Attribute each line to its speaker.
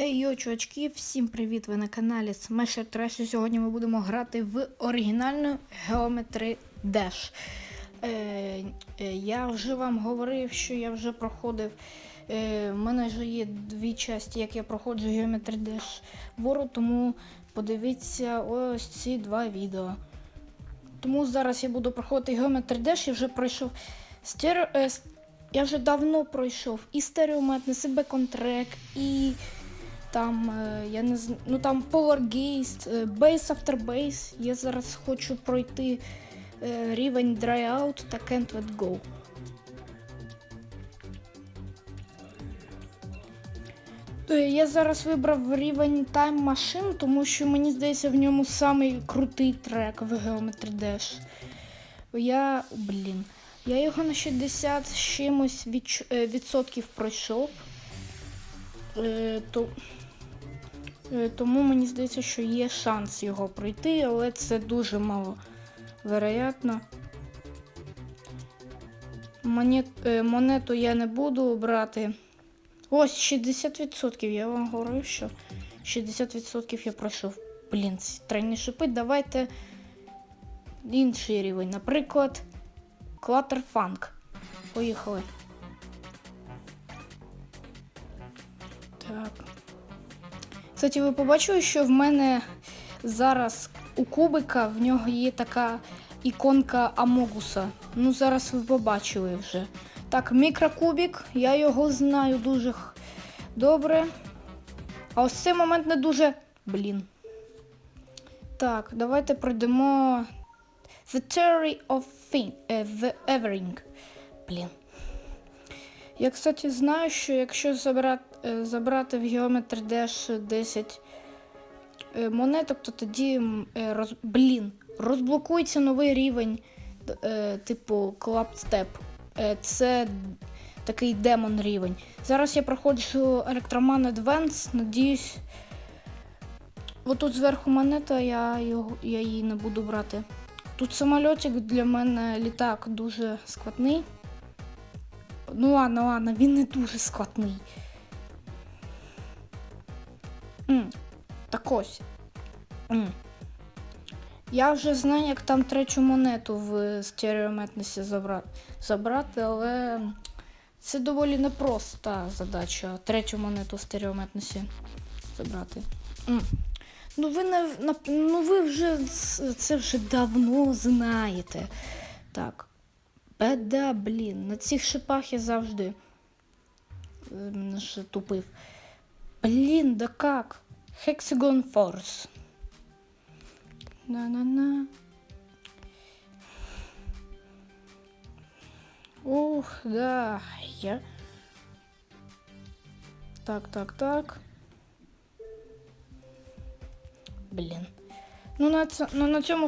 Speaker 1: Ей, йо, чувачки, всім привіт! Ви на каналі Smasher Trash. Сьогодні ми будемо грати в оригінальну Geometry Dash. Е, е, я вже вам говорив, що я вже проходив. Е, в мене вже є дві частини, як я проходжу Geometry Dash World, тому подивіться ось ці два відео. Тому зараз я буду проходити Geometry Dash, я вже пройшов стерео. Е, я вже давно пройшов і стереометнес, і беконтрек, і там, е, я не знаю, ну там Gaze, е, Base After Base. Я зараз хочу пройти е, рівень Dry Out та Can't Let Go. Я зараз вибрав рівень Time Machine, тому що мені здається в ньому самий крутий трек в Geometry Dash. Я. Блін. Я його на 60 з чимось відсотків пройшов. Е, то, е, тому мені здається, що є шанс його пройти, але це дуже мало вероятно. Монет, е, монету я не буду брати. Ось 60%. Я вам говорю, що 60% я пройшов. Блін, ці тройні шипи. Давайте інший рівень. Наприклад, Клаттерфанк. Поїхали. Так. Кстати, ви побачили, що в мене зараз у кубика в нього є така іконка Амогуса. Ну, зараз ви побачили вже. Так, мікрокубік, я його знаю дуже добре. А ось цей момент не дуже. Блін. Так, давайте пройдемо. The Theory of thing, е, the Evering. Блін. Я, кстати, знаю, що якщо забрати, е, забрати в Geometry Dash 10 е, монеток, то тоді е, роз, блін, розблокується новий рівень, типу. Е, це такий демон рівень. Зараз я проходжу Electroman Advance, надіюсь. Отут зверху монета, я, його, я її не буду брати. Тут самольотик для мене літак дуже складний. Ну ладно, ладно, він не дуже складний. М, так ось. М. Я вже знаю, як там третю монету в стереометнесі забрати, забрати, але це доволі непроста задача третю монету в стереометнесі забрати. М. Ну ви не ну ви вже це вже давно знаєте. Так. Беда, блін, на цих шипах я завжди е, мене ж тупив. Блін, да как? Hexagon Force. На-на-на. Ух, да. Я. Так, так, так. Блін. Ну на, ц... ну, на цьому